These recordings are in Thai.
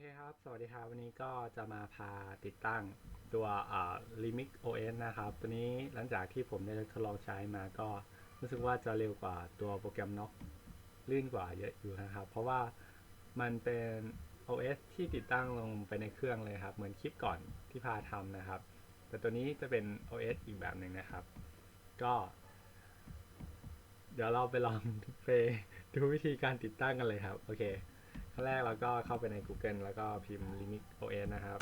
เคครับ สวัสดีครับ วันนี้ก็จะมาพาติดตั้งตัวอ่า Remix OS นะครับ ตัวนี้หลังจากที่ผมได้ทดลองใช้มาก็รู้สึกว่าจะเร็วกว่าตัวโปรแกรม Knock ลื่นกว่าเยอะอยู่นะครับ เพราะว่ามันเป็น OS ที่ติดตั้งลงไปในเครื่องเลยครับ เหมือนคลิปก่อนที่พาทำนะครับ แต่ตัวนี้จะเป็น OS อีกแบบหนึ่งนะครับ ก็ เดี๋ยวเราไปลองไปดูวิธีการติดตั้งกันเลยครับ โอเค ขั้นแรกเราก็เข้าไปใน Google แล้วก็พิมพ์ Limit OS นะครับ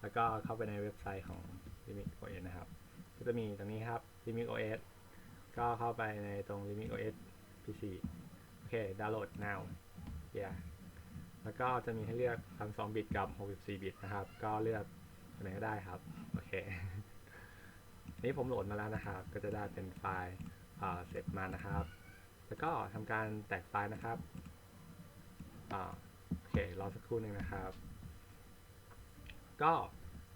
แล้วก็เข้าไปในเว็บไซต์ของ Limit OS นะครับ ก็จะมีตรงนี้ครับ Limit OS ก็เข้าไปในตรง Limit OS PC โอเค download now yeah แล้วก็จะมีให้เลือก 32 บิตกับ 64 บิตนะครับ ก็เลือกไหนก็ได้ครับ โอเค นี่ผมโหลดมาแล้วนะครับ ก็จะได้เป็นไฟล์เสร็จมานะครับ แล้วก็ทำการแตกไฟล์นะครับ อ่าโอเครอสักครู่หนึ่งนะครับ ก็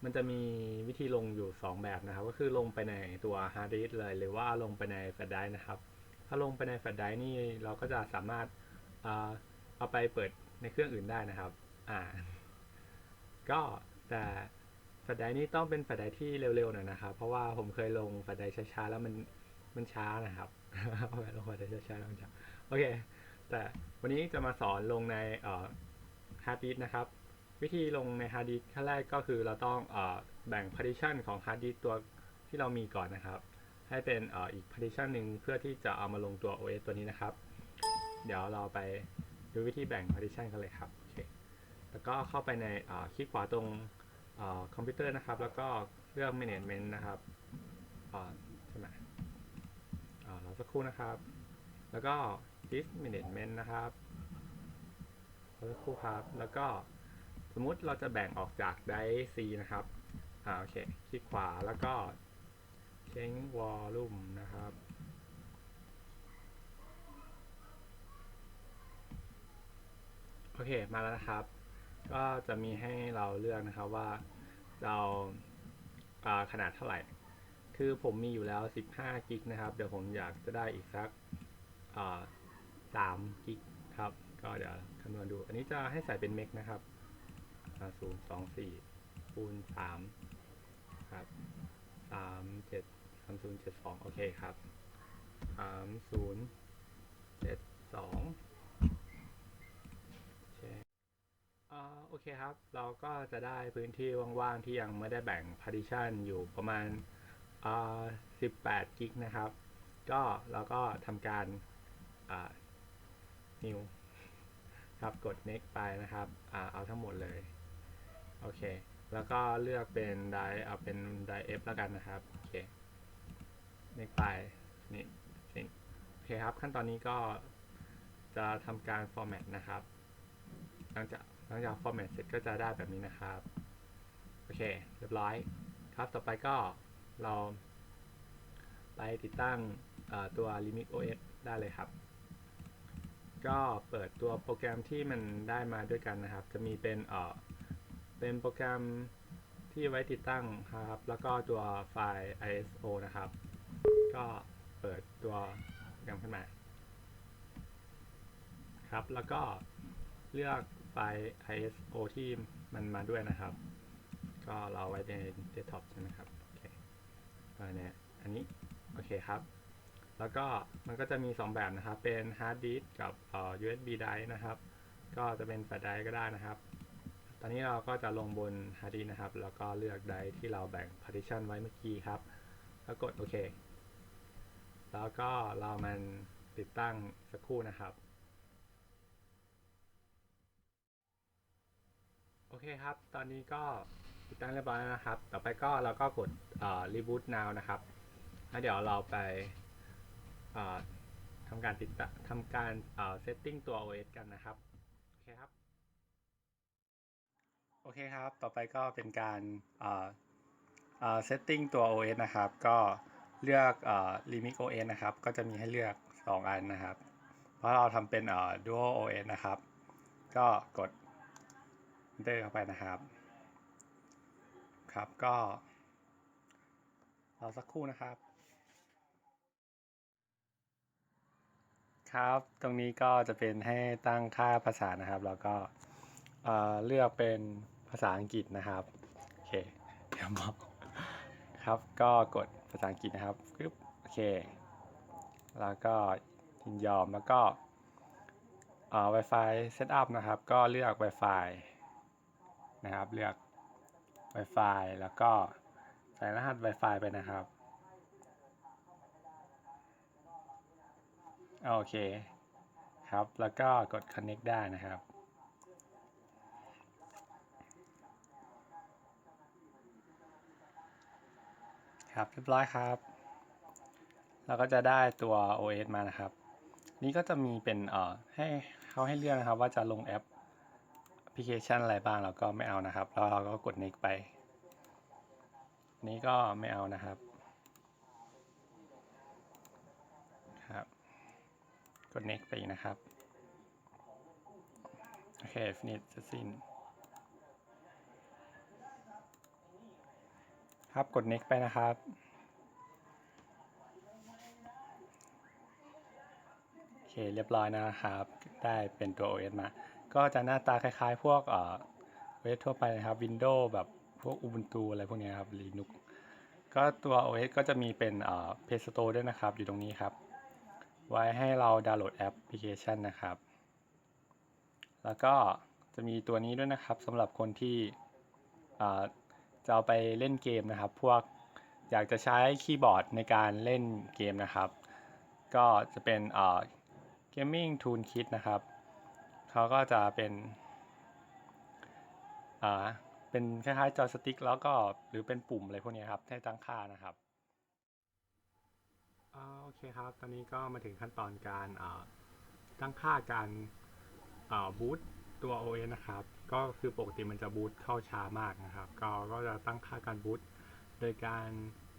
มันจะมีวิธีลงอยู่ 2 แบบนะครับ ก็คือลงไปในตัวฮาร์ดดิสเลยหรือว่าลงไปในแฟลชไดร์นะครับ ถ้าลงไปในแฟลชไดร์นี่เราก็จะสามารถเอาไปเปิดในเครื่องอื่นได้นะครับอ่าก็แต่แฟลชไดร์นี่ต้องเป็นแฟลชไดร์ที่เร็วๆหน่อยนะครับ เพราะว่าผมเคยลงแฟลชไดร์ช้าๆแล้วมันมันช้านะครับเอาไปลงแฟลชไดร์ช้าๆแล้วมันช้าโอเค แต่วันนี้จะมาสอนลงในฮาร์ดดิสนะครับ วิธีลงในฮาร์ดดิสขั้นแรกก็คือเราต้องเออแบ่ง partition ของฮาร์ดดิสตัวที่เรามีก่อนนะครับ ให้เป็นเอออีก partition หนึ่งเพื่อที่จะเอามาลงตัว OS ตัวนี้นะครับ เดี๋ยวเราไปดูวิธีแบ่ง partition กันเลยครับโอเคแล้วก็เข้าไปในเอ่อคลิกขวาตรงเอ่อคอมพิวเตอร์นะครับ แล้วก็เลือก management นะครับอ่อใช่ไหมอ่อรอสักครู่นะครับ แล้วก็ disk management นะครับสักครู่ครับแล้วก็สมมุติเราจะแบ่งออกจาก drive C นะครับอ่าโอเค คลิกขวาแล้วก็ change volume นะครับ โอเค มาแล้วนะครับ ก็จะมีให้เราเลือกนะครับว่าเราอ่าขนาดเท่าไหร่ คือผมมีอยู่แล้ว 15 กิกนะครับ เดี๋ยวผมอยากจะได้อีกสักอ่า 3กิกครับ ก็เดี๋ยวคำนวณดู อันนี้จะให้ใส่เป็นเมกนะครับศูนย์สองสี่คูณสามครับสามเจ็ดสามศูนย์เจ็ดสองโอเคครับสามศูนย์เจ็ดสองอ่าโอเคครับ เราก็จะได้พื้นที่ว่างๆ ที่ยังไม่ได้แบ่ง partition อยู่ประมาณอ่า18 กิกนะครับ ก็เราก็ทำการ new ครับกด next ไปนะครับอ่าเอาทั้งหมดเลยโอเคแล้วก็เลือกเป็น drive เอาเป็น drive F แล้วกันนะครับโอเค next ไปนี่โอเคครับขั้นตอนนี้ก็จะทำการ format นะครับหลังจากหลังจาก format เสร็จก็จะได้แบบนี้นะครับโอเคเรียบร้อยครับต่อไปก็เราไปติดตั้งตัว Limit OS ได้เลยครับ ก็เปิดตัวโปรแกรมที่มันได้มาด้วยกันนะครับ จะมีเป็นเอ่อเป็นโปรแกรมที่ไว้ติดตั้งครับ แล้วก็ตัวไฟล์ ISO นะครับ ก็เปิดตัวโปรแกรมขึ้นมาครับ แล้วก็เลือกไฟล์ ISO ที่มันมาด้วยนะครับ ก็เราไว้ในเดสก์ท็อปใช่ไหมครับ โอเคอันนี้ อันนี้ โอเคครับ แล้วก็มันก็จะมี 2 แบบนะครับ เป็นฮาร์ดดิสก์กับเอ่อ USB drive นะครับ ก็จะเป็นแฟลชไดร์ก็ได้นะครับ ตอนนี้เราก็จะลงบนฮาร์ดดิสก์นะครับ แล้วก็เลือกไดร์ที่เราแบ่ง partition ไว้เมื่อกี้ครับ แล้วกดโอเค แล้วก็เรามันติดตั้งสักครู่นะครับ โอเคครับ ตอนนี้ก็ติดตั้งเรียบร้อยแล้วนะครับ ต่อไปก็เราก็กดเอ่อ reboot now นะครับแล้วเดี๋ยวเราไป ทำการติดตั้งทำการเอ่อ setting ตัว OS กันนะครับ โอเคครับ โอเคครับ ต่อไปก็เป็นการเอ่อเอ่อ setting ตัว OS นะครับ ก็เลือกเอ่อ Limit OS นะครับ ก็จะมีให้เลือก 2 อันนะครับ เพราะเราทำเป็นเอ่อ Dual OS นะครับ ก็กด Enter เข้าไปนะครับ ครับก็รอสักครู่นะครับ ครับ ตรงนี้ก็จะเป็นให้ตั้งค่าภาษานะครับ แล้วก็เอ่อเลือกเป็นภาษาอังกฤษนะครับโอเคเดี๋ยวบอกครับก็กดภาษาอังกฤษนะครับปึ๊บโอเค แล้วก็ยินยอมแล้วก็เอ่อ Wi-Fi Setup นะครับ ก็เลือก Wi-Fi นะครับ เลือก Wi-Fi แล้วก็ใส่รหัส Wi-Fi ไปนะครับ โอเคครับ แล้วก็กด connect ได้นะครับ ครับเรียบร้อยครับ เราก็จะได้ตัว OS มานะครับ นี่ก็จะมีเป็นเอ่อให้เขาให้เลือกนะครับ ว่าจะลงแอปแอปพลิเคชันอะไรบ้างเราก็ไม่เอานะครับ แล้วเราก็กด next ไป นี้ก็ไม่เอานะครับครับ กด next ไปอีกนะครับ โอเค finish จะสิ้น ครับ กด next ไปนะครับโอเค เรียบร้อยนะครับ ได้เป็นตัว OS มา ก็จะหน้าตาคล้ายๆ พวกเอ่อ OS ทั่วไปนะครับ Windows แบบพวก Ubuntu อะไรพวกนี้ครับ Linux ก็ตัว OS ก็จะมีเป็นเอ่อ Play Store ด้วยนะครับ อยู่ตรงนี้ครับ ไว้ให้เราดาวน์โหลดแอปพลิเคชันนะครับ แล้วก็จะมีตัวนี้ด้วยนะครับสำหรับคนที่เอ่อจะเอาไปเล่นเกมนะครับ พวกอยากจะใช้คีย์บอร์ดในการเล่นเกมนะครับ ก็จะเป็นเอ่อ Gaming Toolkit นะครับเขาก็จะเป็นอ่าเป็นคล้ายๆจอยสติ๊กแล้วก็หรือเป็นปุ่มอะไรพวกนี้ครับให้ตั้งค่านะครับ โอเคครับ ตอนนี้ก็มาถึงขั้นตอนการตั้งค่าการบูตตัว OS นะครับ ก็คือปกติมันจะบูตเข้าช้ามากนะครับ ก็ก็จะตั้งค่าการบูตโดยการ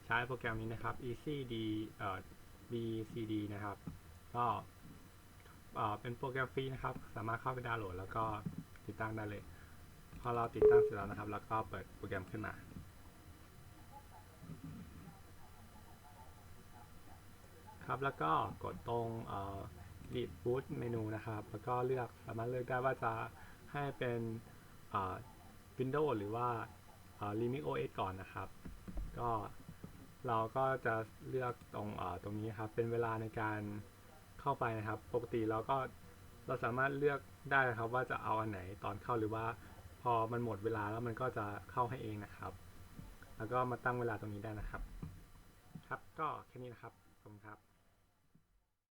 ใช้โปรแกรมนี้นะครับ EasyD เอ่อ BCD นะครับ ก็เอ่อเป็นโปรแกรมฟรีนะครับ สามารถเข้าไปดาวน์โหลด แล้วก็ติดตั้งได้เลย พอเราติดตั้งเสร็จแล้วนะครับ แล้วก็เปิดโปรแกรมขึ้นมา ครับ แล้วก็กดตรงเอ่อ Lead Boot เมนูนะครับ แล้วก็เลือกสามารถเลือกได้ว่าจะให้เป็นเอ่อ Windows หรือว่าเอ่อ Linux OS ก่อนนะครับ ก็เราก็จะเลือกตรงเอ่อตรงนี้ครับ เป็นเวลาในการเข้าไปนะครับ ปกติเราก็เราสามารถเลือกได้นะครับว่าจะเอาอันไหนตอนเข้าหรือว่าพอมันหมดเวลาแล้วมันก็จะเข้าให้เองนะครับ แล้วก็มาตั้งเวลาตรงนี้ได้นะครับ ครับก็แค่นี้นะครับ ขอบคุณครับ